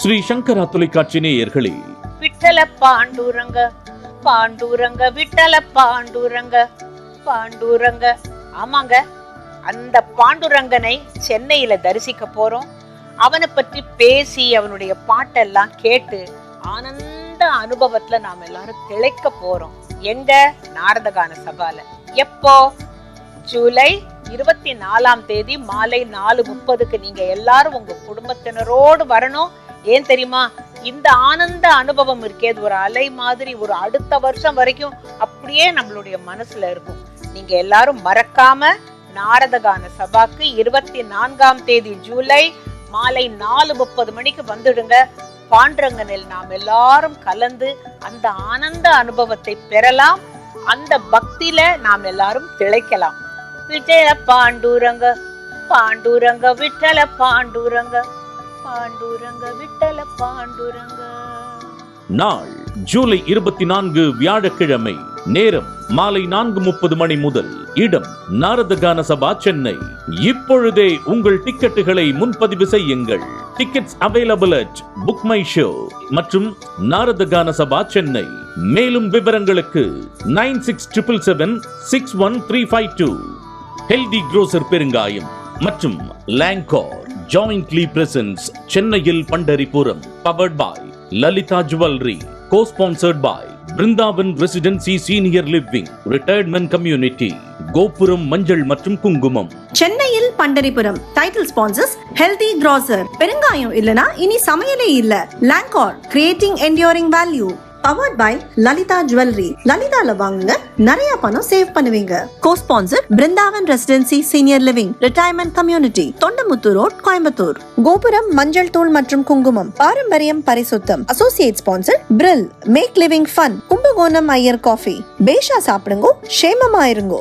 ஸ்ரீ சங்கரா தொலைக்காட்சி நேயர்களே. விட்டல பாண்டூரங்க பாண்டூரங்க விட்டல பாண்டூரங்க பாண்டூரங்க. ஆமாங்க அந்த பாண்டுரங்கனை சென்னையில தரிசிக்க போறோம். அவனை பற்றி பேசி அவனுடைய பாட்டெல்லாம் கேட்டு ஆனந்த அனுபவத்துல நாம எல்லாரும் திளைக்க போறோம். எங்க? நாரதகான சபால. எப்போ? ஜூலை இருபத்தி நாலாம் தேதி மாலை நாலு முப்பதுக்கு நீங்க எல்லாரும் உங்க குடும்பத்தினரோடு வரணும். ஏன் தெரியுமா? இந்த ஆனந்த அனுபவம் இருக்கே அது ஒரு அலை மாதிரி ஒரு அடுத்த வருஷம் வரைக்கும் அப்படியே நம்மளுடைய மனசுல இருக்கும். நீங்க எல்லாரும் மறக்காம நாரதகான சபாக்கு இருபத்தி நான்காம் தேதி ஜூலை மாலை நாலு முப்பது மணிக்கு வந்துடுங்க. பாண்டரங்கனில் நாம் எல்லாரும் கலந்து அந்த ஆனந்த அனுபவத்தை பெறலாம். அந்த பக்தியில நாம் எல்லாரும் திளைக்கலாம். விஜய பாண்டூரங்க பாண்டூரங்க விட்டல பாண்டூரங்க. பாண்டுரங்க விட்டல பாண்டுரங்க. நாள் ஜூலை இருபத்தி நான்கு வியாழக்கிழமை நேரம் மாலை நான்கு முப்பது மணி முதல் இடம் நாரதகான சபா சென்னை. இப்பொழுதே உங்கள் டிக்கெட்டுகளை முன்பதிவு செய்யுங்கள். Tickets available at book my show மற்றும் நாரதகான சபா சென்னை. மேலும் விவரங்களுக்கு nine six triple seven six one three five two. Healthy grocer பெருங்காயம் மற்றும் லாங்கோர் ஜாயிண்ட்லி பிரசன்ஸ் சென்னையில் Pandharipuram powered by Lalitha jewellery co sponsored by Brindavan residency senior living retirement community Gopuram மஞ்சள் மற்றும் குங்குமம் சென்னையில் Pandharipuram title sponsors healthy grocer பெருங்காயம் இல்லனா இனி சமையலே இல்ல. Lancor creating enduring value powered by Lalitha jewellery லலிதால வாங்குங்க நிறைய பணம் சேவ் பண்ணுவீங்க. Co sponsor Brindavan residency senior living retirement community Thondamuthur road Coimbatore Gopuram மஞ்சள் தூள் மற்றும் குங்குமம் பாரம்பரியம் பரிசுத்தம். Associate sponsor Bril make living fun Kumbakonam Iyer coffee பேஷா சாப்பிடுங்கோ ஷேமமா இருங்கோ